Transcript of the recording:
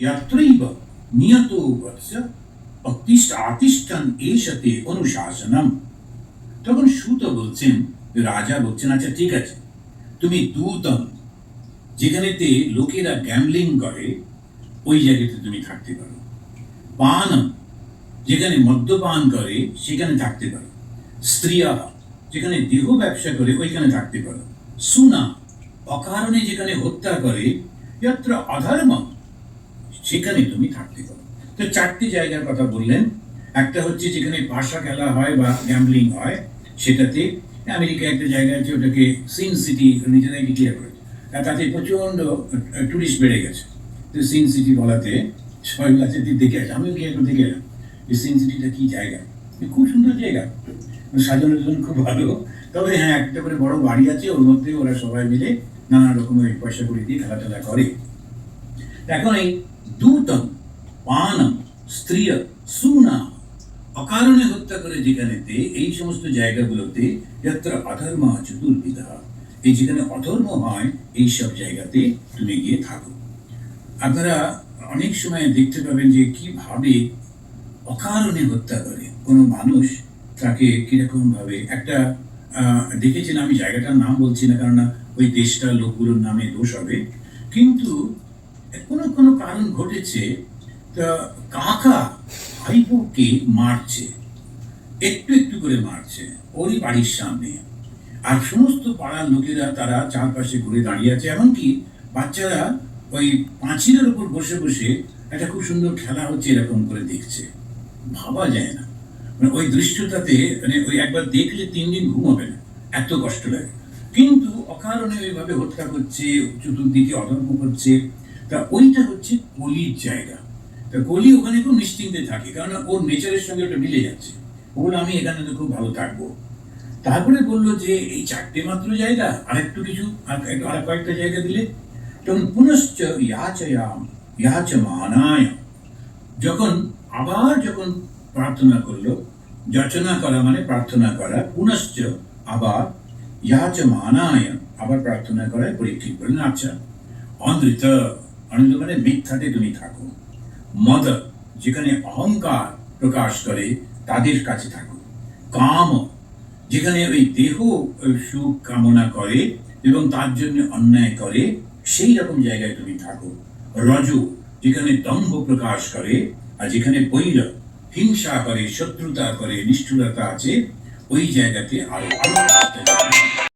यत्रैव नियतो वत्स অতিষ্ঠ আতিষ্ঠান এসতে অনুশাসনম তখন সুত বলছেন রাজা বলছেন আচ্ছা ঠিক আছে তুমি দূতম যেখানেতে লোকেরা গ্যামলিং করে ওই জায়গাতে তুমি থাকতে পারো পানম যেখানে মদ্যপান করে সেখানে থাকতে পারো স্ত্রিয়া যেখানে দেহ ব্যবসা করে ওইখানে থাকতে পারো সুনা অকারণে যেখানে হত্যা করে যত্র অধর্ম সেখানে তুমি থাকতে পারো। তো চারটি জায়গার কথা বললেন। একটা হচ্ছে যেখানে পাশা খেলা হয় বা গ্যাম্বলিং হয়, সেটাতে আমেরিকা একটা জায়গা আছে, ওটাকে সিন সিটি নিজেরাই ডিক্লেয়ার করেছে। আর তাতে প্রচণ্ড টুরিস্ট বেড়ে গেছে। তো সিন সিটি বলাতে সবাই আছে দেখে আছে আমিও গিয়ে একটু দেখে এলাম যে সিন সিটিটা কী জায়গা। খুব সুন্দর জায়গা। সাজানোর জন্য খুব ভালো। তবে হ্যাঁ একটা করে বড় বাড়ি আছে, ওর মধ্যে ওরা সবাই মিলে নানা রকমের পয়সা করে দিয়ে খেলা টেলা করে। এখন এই দূতম, পানম স্ত্রিয় সুনা অকারণে হত্যা করে যেখানেতে এই সমস্ত জায়গাগুলোতে যত্র অধর্ম চতুর্বিধা। এই যেখানে অধর্ম হয়, এই সব জায়গাতে তুমি গিয়ে থাকো। আপনারা অনেক সময় দেখতে পাবেন যে কীভাবে অকারণে হত্যা করে। কোনো মানুষ তাকে কীরকম ভাবে একটা দেখেছেন আমি জায়গাটার নাম বলছি না কারণ ওই দেশটার লোকগুলোর নামে দোষ হবে। কিন্তু কোনো কোনো কারণ ঘটেছে, তা কাকা ভাইপোকে মারছে, একটু একটু করে মারছে, ওরই বাড়ির সামনে। আর সমস্ত পাড়ার লোকেরা তারা চারপাশে ঘুরে দাঁড়িয়ে আছে, এমনকি বাচ্চারা ওই পাঁচিলের উপর বসে বসে একটা খুব সুন্দর খেলা হচ্ছে এরকম করে দেখছে। ভাবা যায় না। মানে ওই দৃশ্যটাতে মানে ওই একবার দেখলে তিন দিন ঘুম হবে না, এত কষ্ট লাগে। কিন্তু অকারণে ওইভাবে হত্যা করছে, চতুর্দিকে অধর্ম করছে তা ওইটা হচ্ছে কলির জায়গা। তা কলি ওখানে খুব নিশ্চিন্তে থাকে কারণ ওর নেচারের সঙ্গে ওটা মিলে যাচ্ছে। ওর আমি এখানে তো খুব ভালো থাকব। তারপরে বলল যে, এই চারটে মাত্র জায়গা আর একটু কিছু, আর কয়েকটা জায়গা দিলে? তখন পুনশ্চ ইয়াচয়াম ইয়াচমানায় যখন আবার যখন প্রার্থনা করল, যাচনা করা মানে প্রার্থনা করা, পুনশ্চ আবার ইয়াচমানায় আবার প্রার্থনা করায় পরীক্ষিত বললেন আচ্ছা। অনৃত অনৃত মানে মিথ্যাতে তুমি থাকো। মদ যেখানে অহংকার প্রকাশ করে, তাদের কাছে থাকো। কাম যেখানে ওই দেহ সুখ কামনা করে এবং তার জন্য অন্যায় করে, সেই রকম জায়গায় তুমি থাকো। রজ যেখানে দম্ভ প্রকাশ করে আর যেখানে বৈর হিংসা করে, শত্রুতা করে, নিষ্ঠুরতা আছে, ওই জায়গাতে আরও।